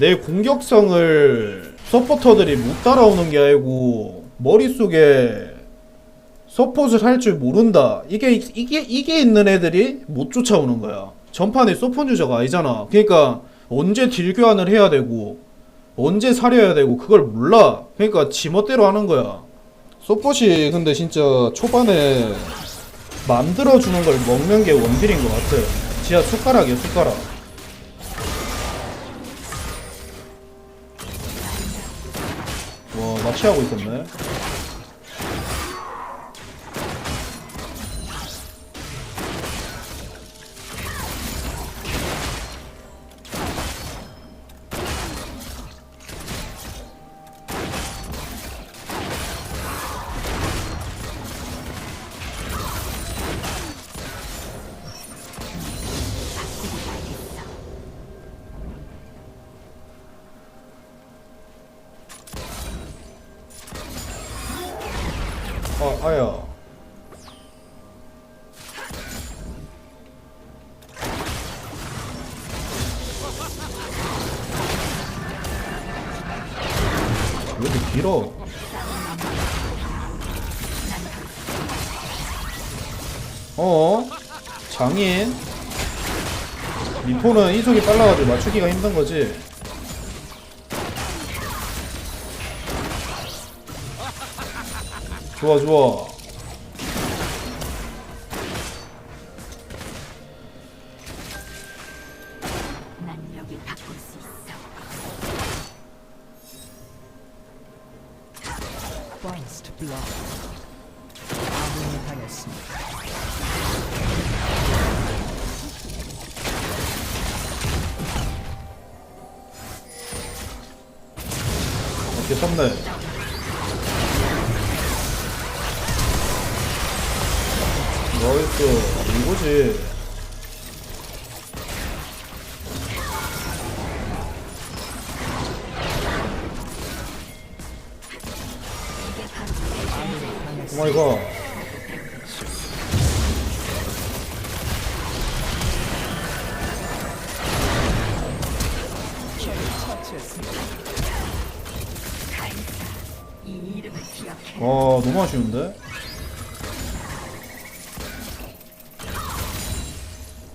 내 공격성을 서포터들이 못 따라오는 게 아니고 머릿속에 서폿을 할 줄 모른다. 이게 이게 이게 있는 애들이 못 쫓아오는 거야. 전판에 서폿 유저가 아니잖아. 그러니까 언제 딜 교환을 해야 되고 언제 사려야 되고 그걸 몰라. 그러니까 지멋대로 하는 거야. 서폿이 근데 진짜 초반에 만들어주는 걸 먹는 게 원딜인 것 같아. 진짜 숟가락이야 숟가락. 와 납치하고 있었네. 아 아야. 왜 이렇게 길어? 어? 장인? 미포는 이속이 빨라가지고 맞추기가 힘든 거지. 좋아 좋아. 나이스 이거지.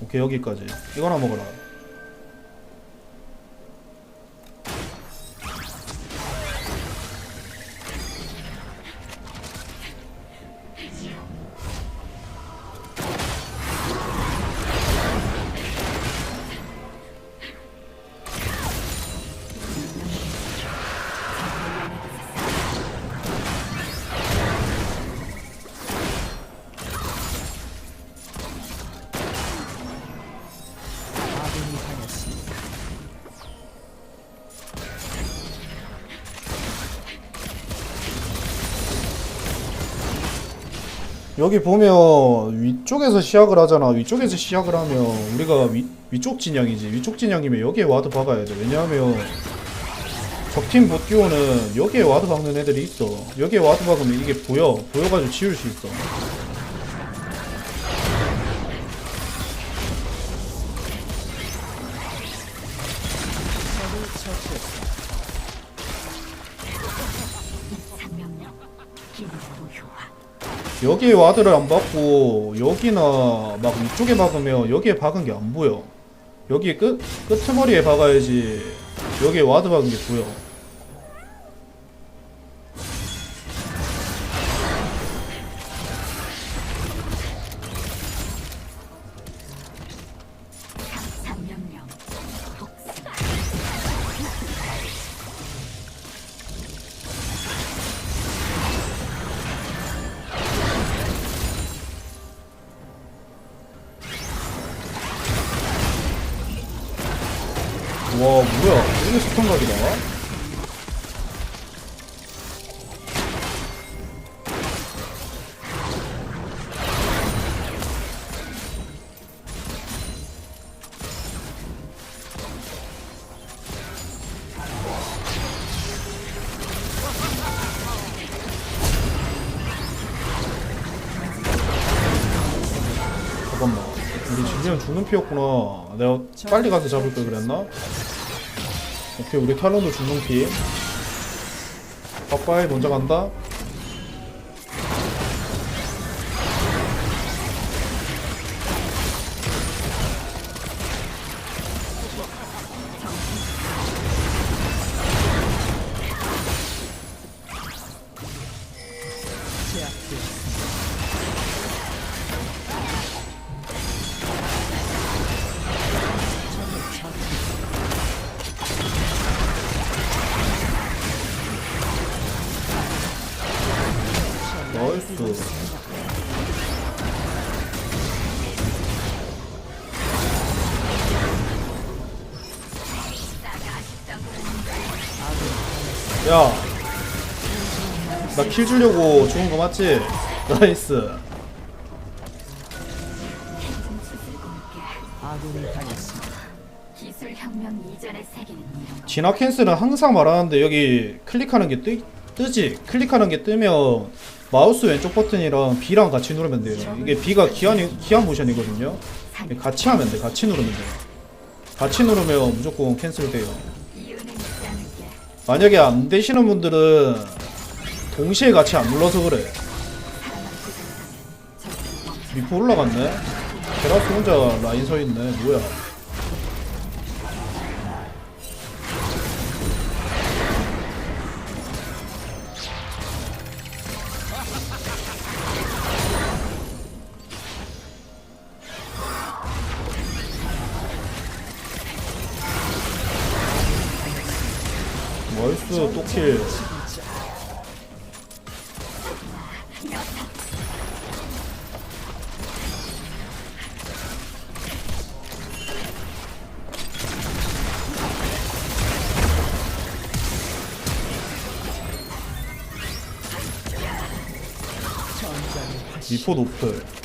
오케이 여기까지. 이거나 먹어라 여기 보면 위쪽에서 시작을 하잖아. 위쪽에서 시작을 하면 우리가 위, 위쪽 진영이지. 위쪽 진영이면 여기에 와드 박아야 돼. 왜냐하면 적팀 보티오는 여기에 와드 박는 애들이 있어. 여기에 와드 박으면 이게 보여. 보여가지고 지울 수 있어 여기에 와드를 안 박고 여기나 막 위쪽에 박으면 여기에 박은 게 안 보여. 여기 끝 끝머리에 박아야지 여기에 와드 박은 게 보여 와 뭐야? 이게 스톤각이다. 잠깐만. 우리 진리는 죽는 피였구나. 내가 빨리 가서 잡을 걸 그랬나? 오케이 우리 탈론도 중동피. 빠빠이 먼저 간다. 제압 야, 나 킬 주려고 죽은 거 맞지? 나이스. 진화 캔슬은 항상 말하는데 여기 클릭하는 게 뜨, 뜨지? 클릭하는 게 뜨면 마우스 왼쪽 버튼이랑 B랑 같이 누르면 돼요. 이게 B가 기한 기한 모션이거든요. 같이 하면 돼. 같이 누르면 돼. 같이 누르면 무조건 캔슬 돼요. 만약에 안 되시는 분들은 동시에 같이 안 눌러서 그래. 미포 올라갔네. 테라스 혼자 라인 서 있네. 뭐야? 화신. 미포 노플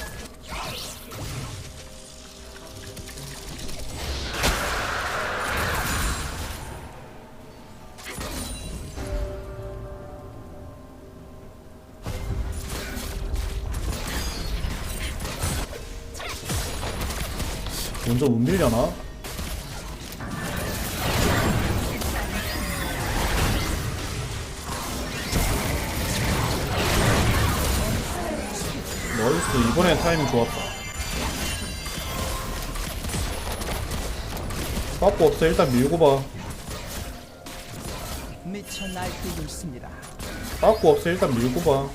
먼저 못 밀려나? 나이스 이번엔 타이밍 좋았다. 빠꾸 없어. 일단 밀고 봐. 미쳐 날뛰고 있습니다. 빠꾸 없어. 일단 밀고 봐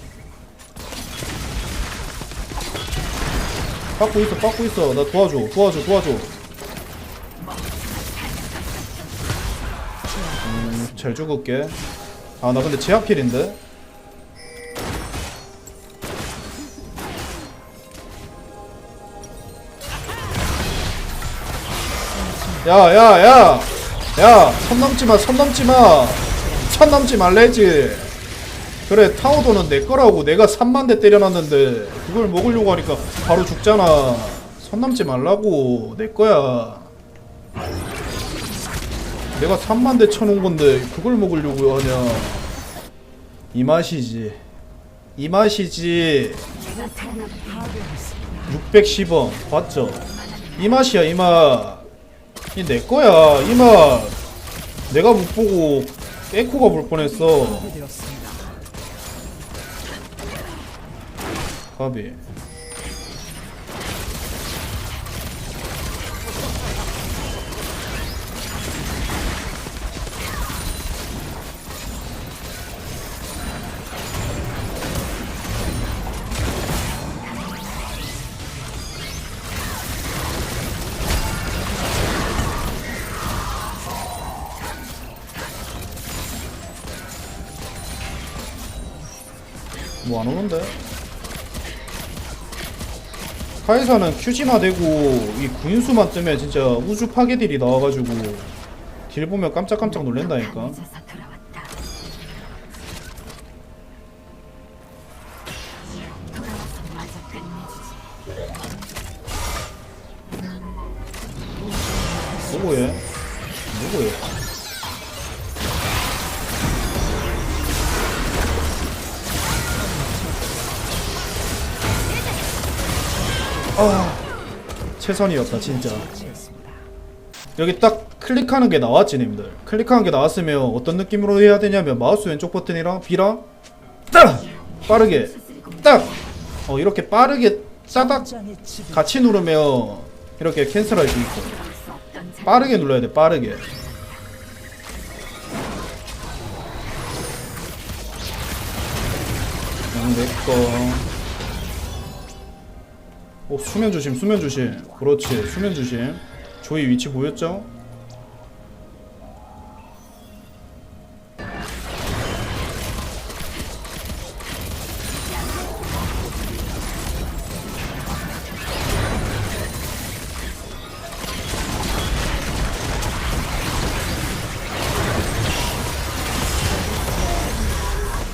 빠꾸 있어 빠꾸 있어. 나 도와줘 도와줘 도와줘. 음 잘 죽을게. 아 나 근데 제압필인데? 야야야! 야 선 넘지마 선 넘지마! 선 넘지 말래지 그래 타워도는 내 거라고. 내가 3만 대 때려놨는데 그걸 먹으려고 하니까 바로 죽잖아. 선 넘지 말라고. 내 거야. 내가 3만 대 쳐놓은 건데 그걸 먹으려고 하냐. 이 맛이지. 이 맛이지. 내가 태어난 파괴했습니다. 610원. 봤죠? 이 맛이야 이 맛. 이 내 거야 이 맛. 내가 못 보고 에코가 볼 뻔했어 파괴되었습 니다. 가비 뭐안 오는데? 카이사는 큐지마 되고 이 구인수만 뜨면 진짜 우주 파괴딜이 나와가지고 딜 보면 깜짝깜짝 끝내주지. 누구예? 누구예? 아 최선이었다 진짜. 여기 딱 클릭하는 게 나왔지 님들. 클릭하는 게 나왔으면 어떤 느낌으로 해야 되냐면 마우스 왼쪽 버튼이랑 B랑 딱! 빠르게 딱 어 이렇게 빠르게 짜닥. 같이 누르면 이렇게 캔슬할 수자 빠르게 눌러야 돼 빠르게. 음, 내꺼 어 수면 조심 수면 조심. 그렇지 수면 조심. 조이 위치 보였죠?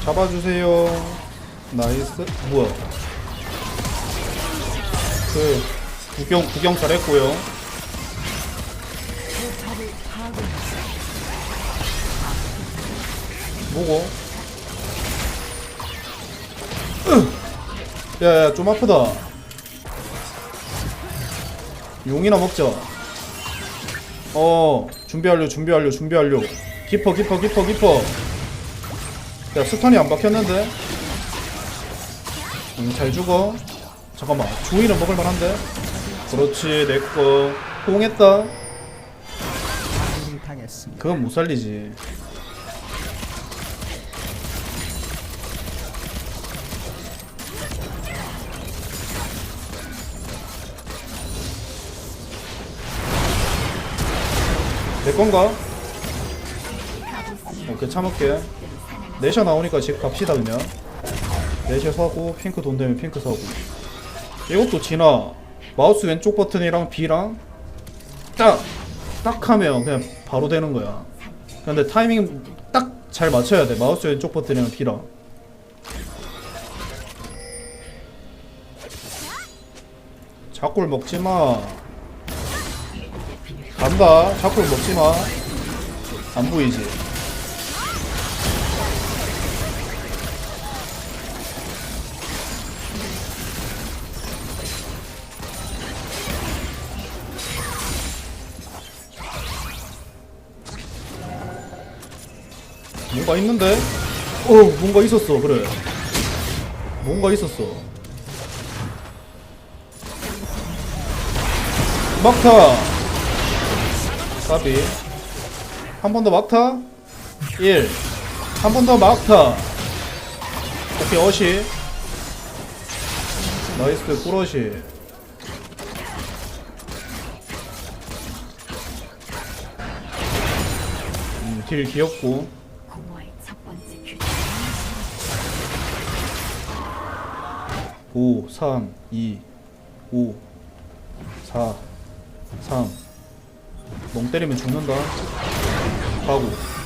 잡아주세요. 나이스. 뭐야 그 구경 구경 잘했고요. 뭐고? 야야 좀 아프다. 용이나 먹자. 어 준비 완료 준비 완료 준비 완료 깊어 깊어 깊어 깊어. 야 스턴이 안 박혔는데? 음, 잘 죽어 잠깐만 조이는 먹을만한데? 그렇지 내꺼 당했습니다. 그건 못 살리지. 내 건가? 오케이 참을게. 내셔 나오니까 집 갑시다 그냥. 내셔 사고 핑크 돈 되면 핑크 사고 이것도 지나. 마우스 왼쪽 버튼이랑 B랑 딱! 딱 하면 그냥 바로 되는 거야. 근데 타이밍 딱 잘 맞춰야 돼. 마우스 왼쪽 버튼이랑 B랑. 작골 먹지마. 간다. 작골 먹지마. 안 보이지 뭔가 있는데? 어 뭔가 있었어. 그래. 뭔가 있었어. 막타! 까비. 한 번 더 막타? 1 한 번 더 막타. 오케이 어시. 나이스 꿀어시. 음, 딜 귀엽고 5, 3, 2, 5, 4, 3. 멍 때리면 죽는다. 가고.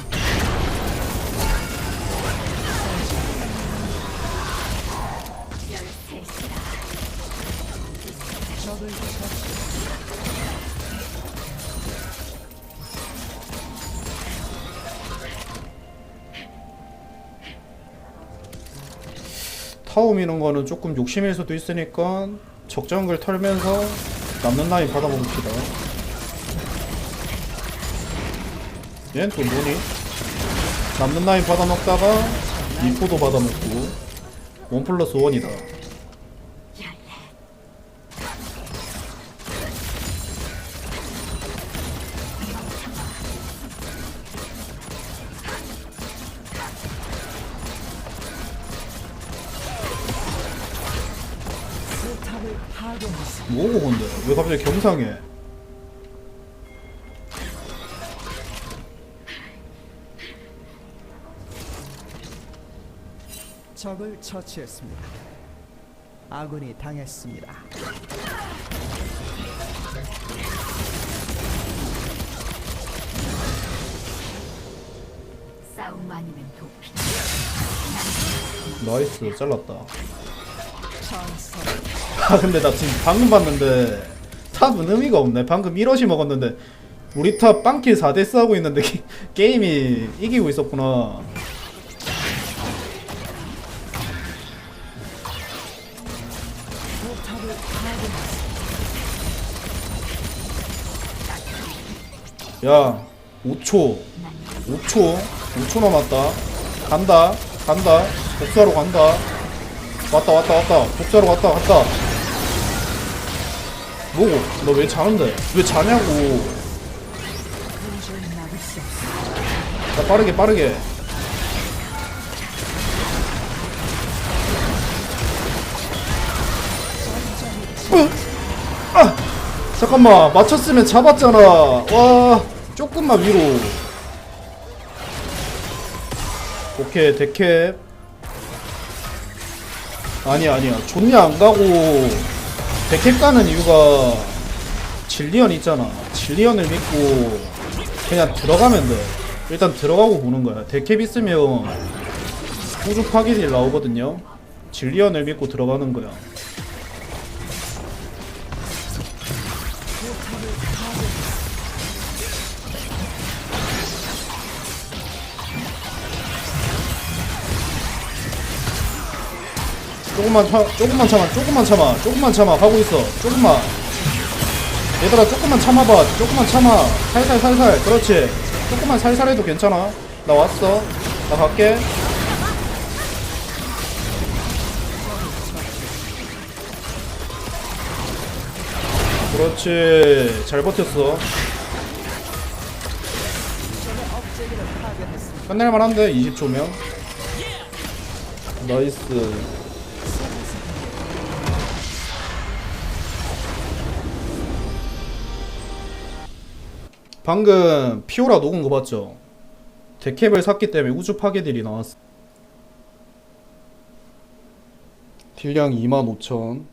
타워 미는 거는 조금 욕심일 수도 있으니까 적정글 털면서 남는 라인 받아먹읍시다. 얘는 또 뭐니? 남는 라인 받아먹다가 미포도 받아먹고 원 플러스 원이다. 뭐고 근데? 왜 갑자기 경상해? 적을 처치했습니다. 아군이 당했습니다. 싸움 아니면 도피 나이스 잘랐다. 천사 아 근데 나 지금 방금 봤는데 탑은 의미가 없네. 방금 1러시 먹었는데 우리 탑 빵킬 4대 하고 있는데 게, 게임이 이기고 있었구나. 야 5초. 5초. 5초 남았다. 간다. 간다. 복수하러 간다. 왔다 왔다 왔다. 복수하러 갔다 갔다 뭐고? 너왜 자는데? 왜 자냐고. 자 빠르게 빠르게. 어? 아! 잠깐만 맞췄으면 잡았잖아. 와 조금만 위로. 오케이 데캡. 아니야 아니야. 존냐 안 가고 데캡 가는 이유가 질리언 있잖아. 질리언을 믿고 그냥 들어가면 돼. 일단 들어가고 보는 거야. 데캡 있으면 우주 파괴딜 나오거든요. 질리언을 믿고 들어가는 거야 조금만 차, 조금만 참아, 조금만 참아, 조금만 참아, 가고 있어, 조금만. 얘들아, 조금만 참아봐, 조금만 참아, 살살, 살살, 그렇지. 조금만 살살 해도 괜찮아. 나 왔어, 나 갈게. 그렇지, 잘 버텼어. 끝낼만한데 20초면. 나이스. 방금 피오라 녹은 거 봤죠? 데캡을 샀기 때문에 우주 파괴딜이 나왔어. 딜량 25,000